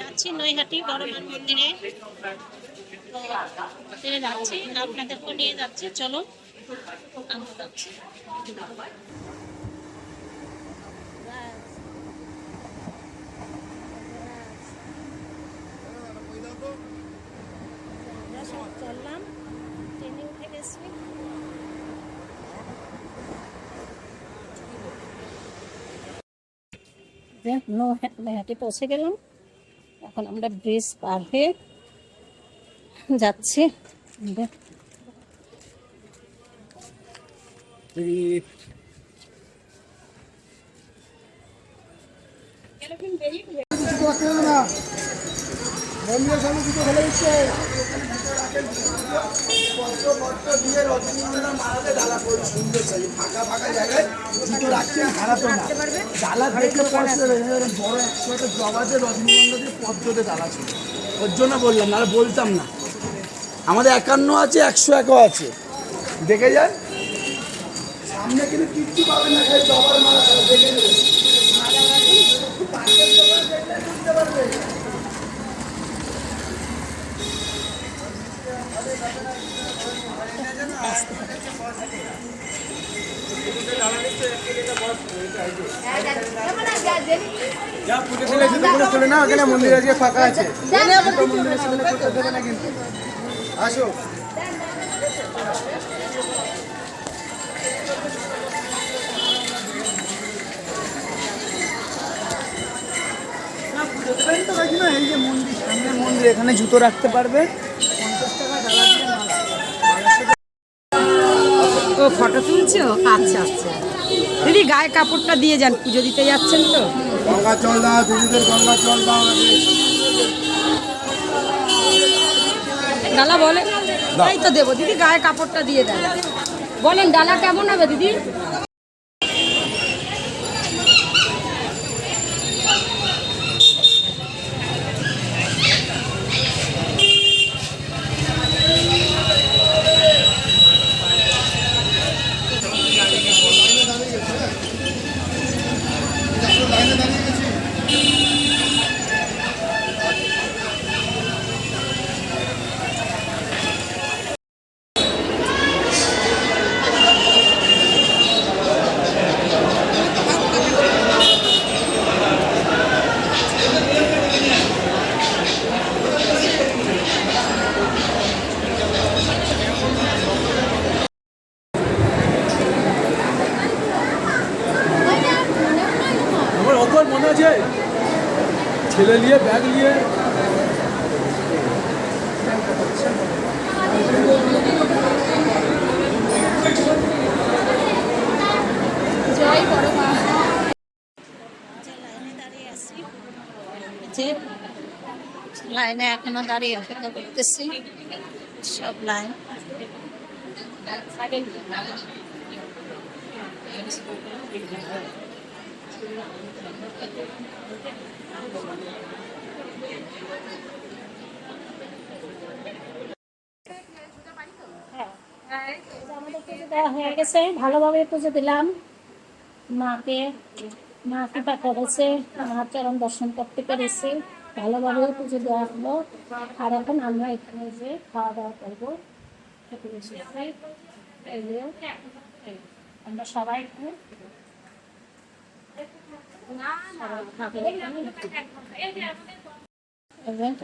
যাচ্ছি নৈহাটি বড়মান মন্দিরে মন্দিরে যাচ্ছি আপনাদেরকে নিয়ে যাচ্ছি চলো। আমরা যাচ্ছি চললাম। ট্রেনে উঠে নৈহাটি পৌঁছে গেলাম। এখন আমরা ব্রিজ পার হয়ে যাচ্ছি। মন্দিরের সামনে দুটো ফেলে দিচ্ছে ফাঁকা ফাঁকা জায়গায় জুতো রাখছেন হারাতো না ডালা দেখলে পছন্দ বড় একশো একটা জবাতে রজনীগন্ধা দিয়ে পদ্মতে ডালা ছিল ওর জন্য বললাম নাহলে বলতাম না আমাদের একান্ন আছে একশো একও আছে। দেখে যান। সামনে কিন্তু কিচ্ছু পাবেন না খালি জবার ছাড়া দেখে নেবেন। যা পুজো দিলে জুতোগুলো চলে না ওখানে মন্দির আজকে ফাঁকা আছে। আসো। এই যে মন্দির সামনে মন্দির এখানে জুতো রাখতে পারবে। পঞ্চাশ টাকা ডালা ও ফটো তুলছো? আচ্ছা আচ্ছা। দিদি গায়ে কাপড়টা দিয়ে যান পুজো দিতে যাচ্ছেন তো? গঙ্গা জল দাও দিদিদের গঙ্গা জল দাও ডালা বলে? তাই তো দেবো। দিদি গায়ে কাপড়টা দিয়ে দেন বলেন ডালা কেমন হবে দিদি? অত ছেলে নিয়ে ব্যাগ নিয়ে। লাইনে এখনও দাঁড়িয়ে অপেক্ষা করতেছি সব লাইন। পুজো হয়ে ভালোভাবে পুজো দিলাম মাকে মা কৃপা করেছে আমার চরণ দর্শন করতে পেরেছি ভালোভাবে পুজো দেওয়া হলো, আর এখন আমরা এখানে যে খাওয়া দাওয়া করব আমরা সবাই এখানে সবাই খাব এখানে। এই যে,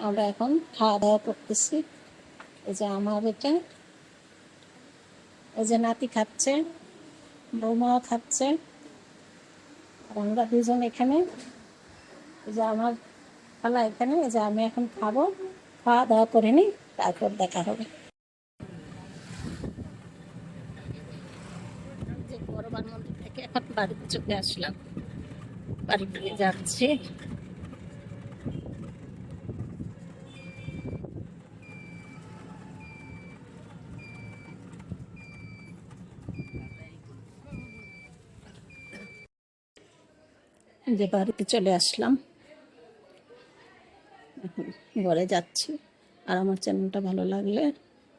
আমরা এখন খাওয়া দাওয়া করতেছি। এই যে আমার এটা। এই যে নাতি খাচ্ছে, বৌমাও খাচ্ছে। আমরা দুজন এখানে। এই যে আমার খালা এখানে, এই যে আমি এখন খাব। খাওয়া দাওয়া করে নিই, তারপর দেখা হবে। যে মন্দির থেকে এখন বাড়িতে চলে আসলাম। বাড়ি দিয়ে যাচ্ছি। যে বাড়িতে চলে আসলাম। এখন ঘরে যাচ্ছি। আর আমার চ্যানেলটা ভালো লাগলে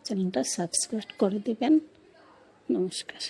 চ্যানেলটা সাবস্ক্রাইব করে দিবেন। নমস্কার।